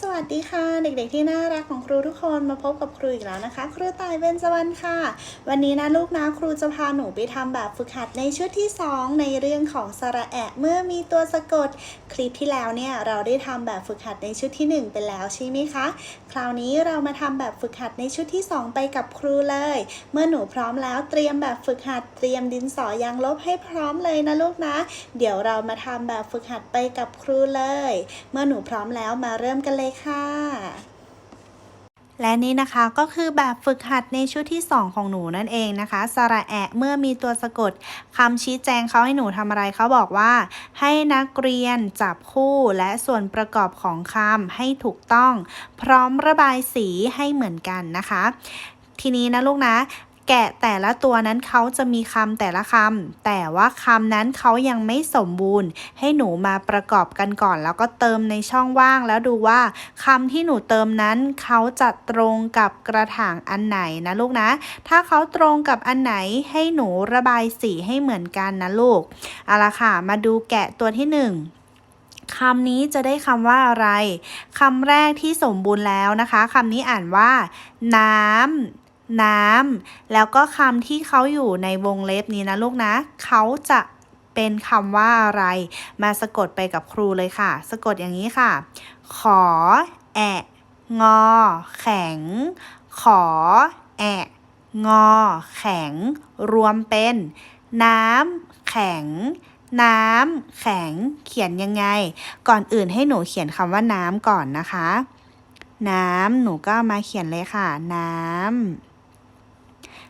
สวัสดีค่ะ เด็กๆที่น่ารักของครูทุกคนมาพบกับครูอีกแล้วนะคะ ครูต่ายเบญจวรรณค่ะ วันนี้นะลูกนะครูจะพาหนูไปทำแบบฝึกหัดในชุดที่ 2 ในเรื่องของสระแอะเมื่อมีตัวสะกด คลิปที่แล้วเนี่ยเราได้ทำแบบฝึกหัดในชุดที่ 1 ไปแล้วใช่ไหมคะ คราวนี้เรามาทำแบบฝึกหัดในชุดที่ 2 ไปกับครูเลย เมื่อหนูพร้อมแล้วเตรียมแบบฝึกหัดเตรียมดินสอยางลบให้พร้อมเลยนะลูกนะ เดี๋ยวเรามาทำแบบฝึกหัดไปกับครูเลย เมื่อหนูพร้อมแล้วมาเริ่มกันเลยค่ะ และนี่นะคะก็คือแบบฝึกหัดในชุดที่ 2 ของหนูนั่นเองนะคะ สระแอะเมื่อมีตัวสะกดคำชี้แจงเขาให้หนูทำอะไรเขาบอกว่า ให้นักเรียนจับคู่และส่วนประกอบของคำให้ถูกต้อง พร้อมระบายสีให้เหมือนกันนะคะ ทีนี้นะลูกนะ แกะแต่ละตัวนั้นเขาจะมีคำแต่ละคำแต่ว่าคำนั้นเขายังไม่สมบูรณ์ ให้หนูมาประกอบกันก่อน แล้วก็เติมในช่องว่างแล้วดูว่าคำที่หนูเติมนั้นเขาจะตรงกับกระถางอันไหนนะลูกนะ ถ้าเขาตรงกับอันไหนให้หนูระบายสีให้เหมือนกันนะลูกเอาละค่ะ มาดูแกะตัวที่หนึ่งคำนี้จะได้คำว่าอะไรคำแรกที่สมบูรณ์แล้วนะคะคำนี้อ่านว่า น้ำ น้ำแล้วก็คำที่เขาอยู่ในวงเล็บนี้นะลูกนะ เขาจะเป็นคำว่าอะไร มาสะกดไปกับครูเลยค่ะ สะกดอย่างนี้ค่ะ ขอ แอะงอ แข็ง ขอ แอะงอ แข็ง รวมเป็น น้ำแข็ง น้ำแข็ง เขียนยังไง ก่อนอื่นให้หนูเขียนคำว่าน้ำก่อนนะคะ น้ำหนูก็มาเขียนเลยค่ะ น้ำ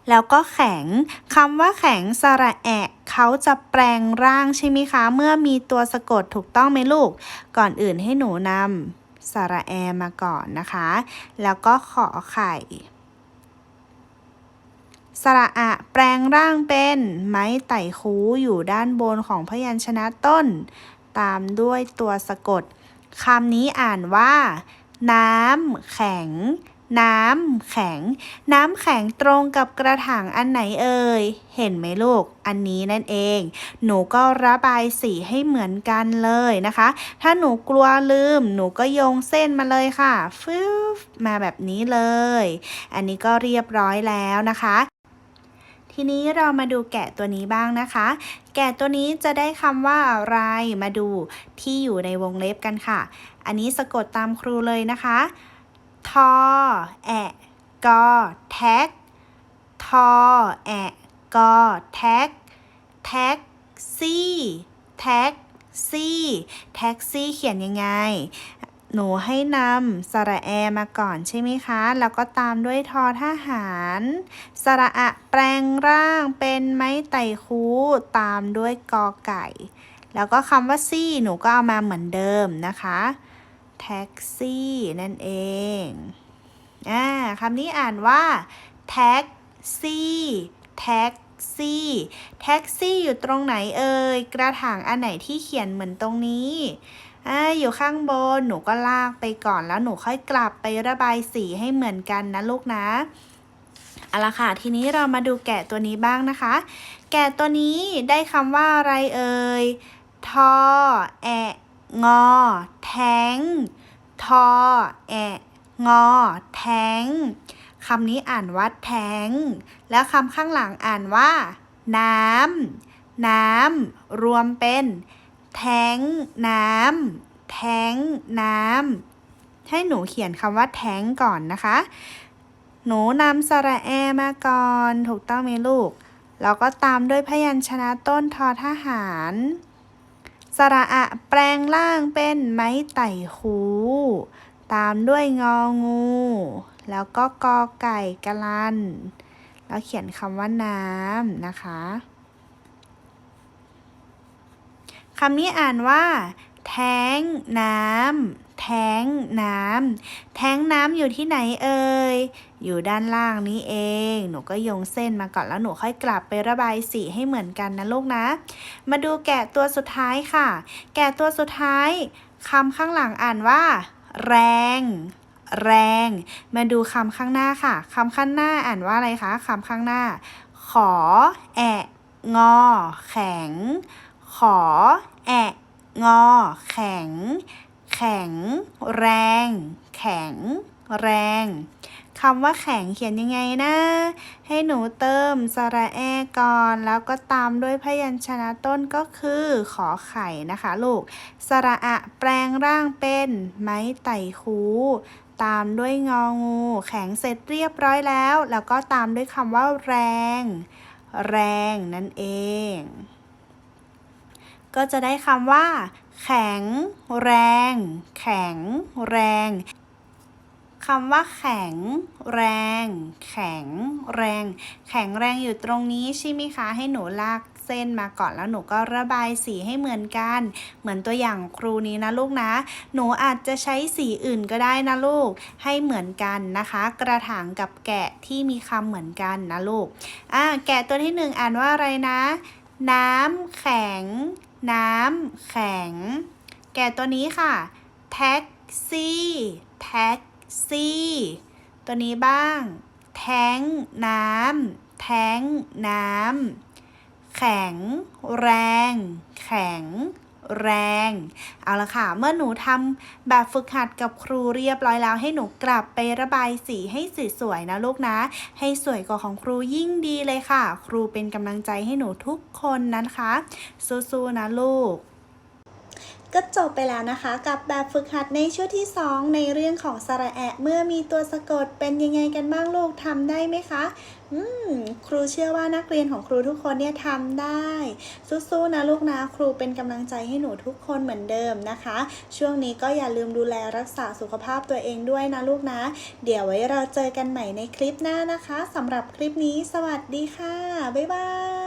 แล้วก็แข็งคำว่าแข็งสระแอะเขาจะแปลงร่างใช่ไหมคะ เมื่อมีตัวสะกดถูกต้องไหมลูก ก่อนอื่นให้หนูนำสระแอมาก่อนนะคะ แล้วก็ขอไข่สระอะแปลงร่างเป็นไม้ไต่คูอยู่ด้านบนของพยัญชนะต้น ตามด้วยตัวสะกดคำนี้อ่านว่า น้ำ แข็ง น้ำแข็ง น้ำแข็งตรงกับกระถางอันไหนเอ่ย เห็นไหมลูก อันนี้นั่นเอง หนูก็ระบายสีให้เหมือนกันเลยนะคะ ถ้าหนูกลัวลืม หนูก็โยงเส้นมาเลยค่ะฟึบมาแบบนี้เลย อันนี้ก็เรียบร้อยแล้วนะคะทีนี้เรามาดูแกะตัวนี้บ้างนะคะ แกะตัวนี้จะได้คำว่าอะไร มาดูที่อยู่ในวงเล็บกันค่ะ อันนี้สะกดตามครูเลยนะคะ ทอแอะกอแท็ก ทอแอะกอแท็ก แท็กซี่แท็กซี่แท็กซี่เขียนยังไง หนูให้นำสระแอมาก่อนใช่ไหมคะ แล้วก็ตามด้วยทอทหาร สระอะแปลงร่างเป็นไม้ไต่คูตามด้วยกอไก่ แล้วก็คำว่าซี่หนูก็เอามาเหมือนเดิมนะคะ แท็กซี่นั่นเองอ่าคำนี้อ่านว่าแท็กซี่แท็กซี่แท็กซี่อยู่ตรงไหนเอ่ยกระถางอันไหนที่เขียนเหมือนตรงนี้อ่าอยู่ข้างบนหนูก็ลากไปก่อนแล้วหนูค่อยกลับไประบายสีให้เหมือนกันนะลูกนะเอาละค่ะทีนี้เรามาดูแกะตัวนี้บ้างนะคะ แกะตัวนี้ได้คำว่าอะไรเอ่ยทอแอะ งอ แทง ทอ แอะงอ แทงคำนี้อ่านว่าแทง แล้วคำข้างหลังอ่านว่า น้ำ น้ำ รวมเป็น แทงน้ำ แทงน้ำ ให้หนูเขียนคำว่าแทงก่อนนะคะ หนูนำสระแอมาก่อน ถูกต้องไหมลูก แล้วก็ตามด้วยพยัญชนะต้นทอทหาร สระอะแปลงร่างเป็นไม้ไต่คู ตามด้วยงองู แล้วก็กอไก่กะลัน แล้วเขียนคำว่าน้ำนะคะคำนี้อ่านว่า แท้งน้ำแท้งน้ำแท้งน้ำอยู่ที่ไหนเอ่ย อยู่ด้านล่างนี้เอง หนูก็โยงเส้นมาก่อนแล้วหนูค่อยกลับไประบายสีให้เหมือนกันนะลูกนะ มาดูแกะตัวสุดท้ายค่ะ แกะตัวสุดท้ายคำข้างหลังอ่านว่า แรง แรง มาดูคำข้างหน้าค่ะคำข้างหน้าอ่านว่าอะไรคะคำข้างหน้า ขอ แอะ งอ แข็ง ขอ แอะ งอ แข็ง แข็ง แรง แข็ง แรงคำว่าแข็งเขียนยังไงนะ ให้หนูเติมสระแอก่อน แล้วก็ตามด้วยพยัญชนะต้นก็คือขอไข่นะคะลูก สระอะแปลงร่างเป็นไม้ไต่คู ตามด้วยงองู แข็งเสร็จเรียบร้อยแล้ว แล้วก็ตามด้วยคำว่าแรง แรงนั่นเอง ก็จะได้คำว่า แข็ง แรง แข็ง แรงคำว่าแข็งแรง แข็งแรง แข็งแรงอยู่ตรงนี้ใช่ไหมคะ ให้หนูลากเส้นมาก่อนแล้วหนูก็ระบายสีให้เหมือนกัน เหมือนตัวอย่างครูนี้นะลูกนะ หนูอาจจะใช้สีอื่นก็ได้นะลูก ให้เหมือนกันนะคะ กระถางกับแกะที่มีคำเหมือนกันนะลูกอ่าแกะตัวที่หนึ่งอ่านว่าอะไรนะ น้ำแข็ง น้ำแข็ง แก่ตัวนี้ค่ะ แท็กซี่ แท็กซี่ ตัวนี้บ้าง แท้งน้ำ แท้งน้ำ แข็ง แรง แข็ง แรง เอาละค่ะ เมื่อหนูทำแบบฝึกหัดกับครูเรียบร้อยแล้วให้หนูกลับไประบายสีให้สวยๆนะลูกนะ ให้สวยกว่าของครูยิ่งดีเลยค่ะ ครูเป็นกำลังใจให้หนูทุกคนนะคะสู้ๆนะลูก ก็จบไปแล้วนะคะกับแบบฝึกหัดในช่วงที่ 2 ในเรื่องของสระแอะเมื่อมีตัวสะกดเป็นยังไงกันบ้างลูกทำได้ไหมคะอืมครูเชื่อว่านักเรียนของครูทุกคนเนี่ยทำได้ สู้ๆนะลูกนะครูเป็นกำลังใจให้หนูทุกคนเหมือนเดิมนะคะ ช่วงนี้ก็อย่าลืมดูแลรักษาสุขภาพตัวเองด้วยนะลูกนะ เดี๋ยวไว้เราเจอกันใหม่ในคลิปหน้านะคะสำหรับคลิปนี้ สวัสดีค่ะ บ๊ายบาย